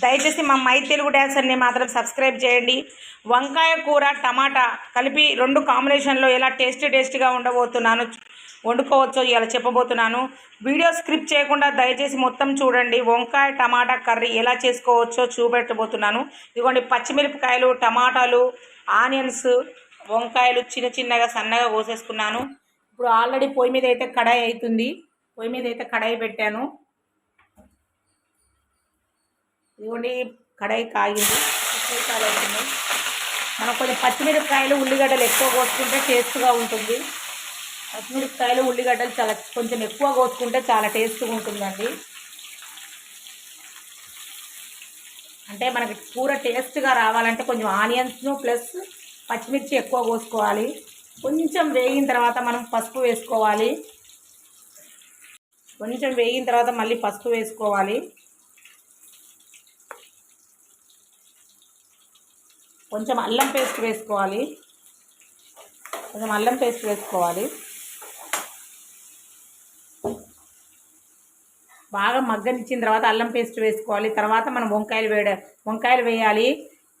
దయచేసి మా మై తెలుగు డ్యాన్సర్ని మాత్రం సబ్స్క్రైబ్ చేయండి. వంకాయ కూర టమాటా కలిపి రెండు కాంబినేషన్లో ఎలా టేస్టీ టేస్టీగా ఉండబోతున్నాను వండుకోవచ్చో ఇలా చెప్పబోతున్నాను. వీడియో స్క్రిప్ట్ చేయకుండా దయచేసి మొత్తం చూడండి. వంకాయ టమాటా కర్రీ ఎలా చేసుకోవచ్చో చూపెట్టబోతున్నాను. ఇదిగోండి పచ్చిమిరపకాయలు టమాటాలు ఆనియన్స్ వంకాయలు చిన్న చిన్నగా సన్నగా కోసేసుకున్నాను. ఇప్పుడు ఆల్రెడీ పొయ్యి మీద అయితే కడాయి అవుతుంది. పొయ్యి మీద అయితే కడాయి పెట్టాను. ఇదిగోండి కడాయి కాగింది ఉల్లిపాయలు అవుతున్నాయి మనం కొంచెం పచ్చిమిరపకాయలు ఉల్లిగడ్డలు ఎక్కువ కోసుకుంటే టేస్ట్గా ఉంటుంది. పచ్చిమిరపకాయలు ఉల్లిగడ్డలు చాలా కొంచెం ఎక్కువ కోసుకుంటే చాలా టేస్ట్గా ఉంటుందండి. అంటే మనకి కూర టేస్ట్గా రావాలంటే కొంచెం ఆనియన్స్ను ప్లస్ పచ్చిమిర్చి ఎక్కువ కోసుకోవాలి. కొంచెం వేగిన తర్వాత మనం పసుపు వేసుకోవాలి. కొంచెం వేగిన తర్వాత మళ్ళీ పసుపు వేసుకోవాలి. కొంచెం అల్లం పేస్ట్ వేసుకోవాలి. కొంచెం అల్లం పేస్ట్ వేసుకోవాలి. బాగా మగ్గనిచ్చిన తర్వాత అల్లం పేస్ట్ వేసుకోవాలి. తర్వాత మనం వంకాయలు వేయ వంకాయలు వేయాలి.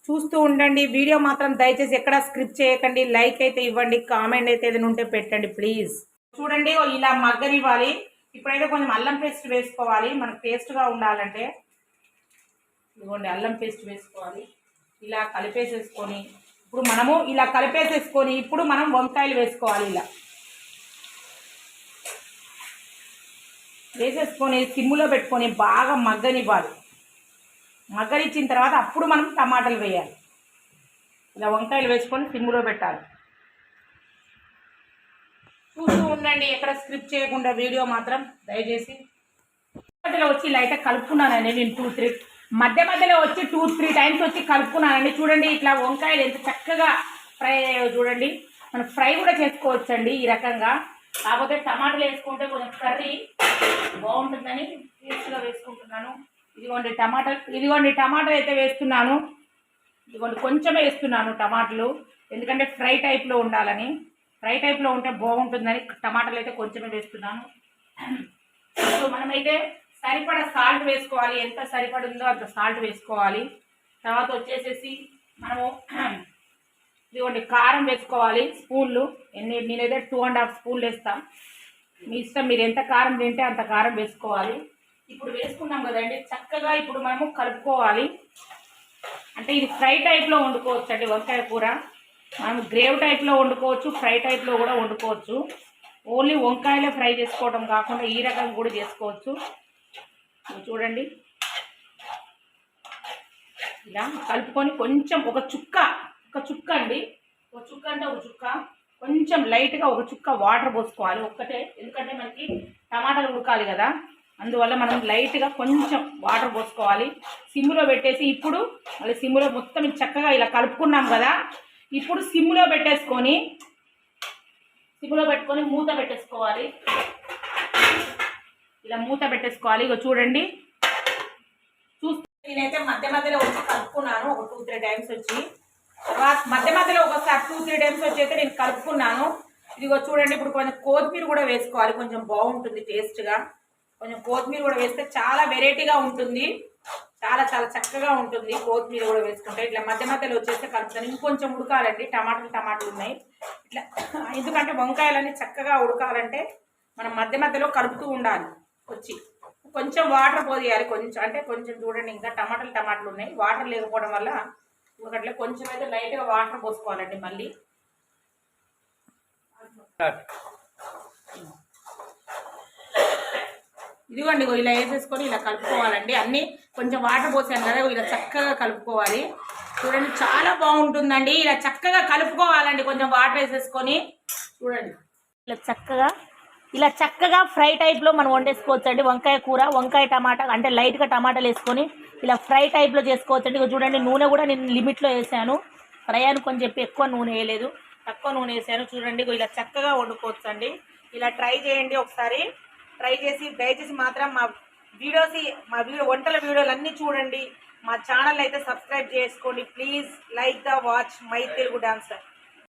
చూస్తూ ఉండండి. వీడియో మాత్రం దయచేసి ఎక్కడ స్క్రిప్ట్ చేయకండి. లైక్ అయితే ఇవ్వండి. కామెంట్ అయితే ఏదైనా ఉంటే పెట్టండి ప్లీజ్. చూడండి ఇలా మగ్గనివ్వాలి. ఇప్పుడైతే కొంచెం అల్లం పేస్ట్ వేసుకోవాలి. మనకు టేస్ట్గా ఉండాలంటే. ఇదిగోండి అల్లం పేస్ట్ వేసుకోవాలి. ఇలా కలిపేసేసుకొని ఇప్పుడు మనము ఇలా కలిపేసేసుకొని ఇప్పుడు మనం వంకాయలు వేసుకోవాలి ఇలా. వేసేసుకొని సిమ్ములో పెట్టుకొని బాగా మగ్గనివ్వాలి. మగ్గనిచ్చిన తర్వాత అప్పుడు మనం టమాటాలు వేయాలి. ఇలా వంకాయలు వేసుకొని సిమ్ములో పెట్టాలి. చూస్తూ ఉండండి ఎక్కడ స్క్రిప్ట్ చేయకుండా వీడియో మాత్రం. దయచేసి వచ్చి ఇలా అయితే కలుపుకున్నానండి నేను టూ త్రీ మధ్య మధ్యలో వచ్చి టూ త్రీ టైమ్స్ వచ్చి కలుపుకున్నానండి. చూడండి ఇట్లా వంకాయలు ఎంత చక్కగా ఫ్రై అయ్యాయో చూడండి. మనం ఫ్రై కూడా చేసుకోవచ్చండి ఈ రకంగా. కాకపోతే టమాటాలు వేసుకుంటే కొంచెం కర్రీ బాగుంటుందని టేస్ట్గా వేసుకుంటున్నాను. ఇదిగోండి టమాటాలు ఇదిగోండి టమాటాలు అయితే వేస్తున్నాను. ఇదిగోండి కొంచెమే వేస్తున్నాను టమాటాలు. ఎందుకంటే ఫ్రై టైప్లో ఉండాలని. ఫ్రై టైప్లో ఉంటే బాగుంటుందని టమాటాలు అయితే కొంచెమే వేస్తున్నాను. సో మనమైతే సరిపడ సాల్ట్ వేసుకోవాలి. ఎంత సరిపడిందో అంత సాల్ట్ వేసుకోవాలి. తర్వాత వచ్చేసేసి మనము ఇదిగోండి కారం వేసుకోవాలి స్పూన్లు. ఎన్ని నేనైతే టూ అండ్ హాఫ్ స్పూన్లు వేస్తాం. మీ ఇష్టం మీరు ఎంత కారం తింటే అంత కారం వేసుకోవాలి. ఇప్పుడు వేసుకున్నాం కదండి చక్కగా ఇప్పుడు మనము కలుపుకోవాలి. అంటే ఇది ఫ్రై టైప్లో వండుకోవచ్చు అండి వంకాయ కూర. మనం గ్రేవ్ టైప్లో వండుకోవచ్చు ఫ్రై టైప్లో కూడా వండుకోవచ్చు. ఓన్లీ వంకాయలే ఫ్రై చేసుకోవడం కాకుండా ఈ రకం కూడా చేసుకోవచ్చు. చూడండి. ఇలా కలుపుకొని కొంచెం ఒక చుక్క ఒక చుక్క అండి. ఒక చుక్క అంటే ఒక చుక్క. కొంచెం లైట్గా ఒక చుక్క వాటర్ పోసుకోవాలి. ఒక్కటే ఎందుకంటే మనకి టమాటాలు ఉడకాలి కదా. అందువల్ల మనం లైట్గా కొంచెం వాటర్ పోసుకోవాలి. సిమ్లో పెట్టేసి ఇప్పుడు మళ్ళీ సిమ్లో మొత్తం చక్కగా ఇలా కలుపుకున్నాం కదా. ఇప్పుడు సిమ్లో పెట్టేసుకొని సిమ్లో పెట్టుకొని మూత పెట్టేసుకోవాలి. ఇలా మూత పెట్టేసుకోవాలి. ఇక చూడండి. చూస్తే నేనైతే మధ్య మధ్యలో వచ్చి కలుపుకున్నాను. ఒక టూ త్రీ టైమ్స్ వచ్చి. తర్వాత మధ్య మధ్యలో ఒకసారి టూ త్రీ టైమ్స్ వచ్చి అయితే నేను కలుపుకున్నాను. ఇదిగో చూడండి ఇప్పుడు కొంచెం కొత్తిమీర కూడా వేసుకోవాలి. కొంచెం బాగుంటుంది టేస్ట్గా కొంచెం కొత్తిమీర కూడా వేస్తే చాలా వెరైటీగా ఉంటుంది. చాలా చాలా చక్కగా ఉంటుంది కొత్తిమీర కూడా వేసుకుంటే. ఇట్లా మధ్య మధ్యలో వచ్చేస్తే కలుపుతాను. ఇంకొంచెం ఉడకాలండి. టమాటాలు టమాటాలు ఉన్నాయి. ఇట్లా ఎందుకంటే వంకాయలన్నీ చక్కగా ఉడకాలంటే మనం మధ్య మధ్యలో కలుపుతూ ఉండాలి. వచ్చి. కొంచెం వాటర్ పోయాలి కొంచెం అంటే కొంచెం చూడండి ఇంకా టమాటాలు టమాటాలు ఉన్నాయి. వాటర్ లేకపోవడం వల్ల ఎందుకంటే కొంచెం అయితే లైట్గా వాటర్ పోసుకోవాలండి మళ్ళీ. ఇదిగోండి ఇలా వేసేసుకొని ఇలా కలుపుకోవాలండి. అన్నీ కొంచెం వాటర్ పోసాను కదా ఇలా చక్కగా కలుపుకోవాలి. చూడండి చాలా బాగుంటుందండి. ఇలా చక్కగా కలుపుకోవాలండి. కొంచెం వాటర్ వేసేసుకొని. చూడండి. ఇలా చక్కగా ఇలా చక్కగా ఫ్రై టైప్లో మనం వండేసుకోవచ్చు అండి వంకాయ కూర వంకాయ టమాటా అంటే లైట్గా టమాటాలు వేసుకొని ఇలా ఫ్రై టైప్లో చేసుకోవచ్చు అండి చూడండి నూనె కూడా నేను లిమిట్లో వేసాను. ఫ్రై అనుకొని చెప్పి ఎక్కువ నూనె వేయలేదు. తక్కువ నూనె వేసాను. చూడండి ఇలా చక్కగా వండుకోవచ్చు అండి ఇలా ట్రై చేయండి ఒకసారి. ట్రై చేసి దయచేసి మాత్రం మా వీడియోస్ మా వీడియో వంటల వీడియోలు అన్నీ చూడండి. మా ఛానల్ అయితే సబ్స్క్రైబ్ చేసుకోండి. Please like the watch my Telugu dancer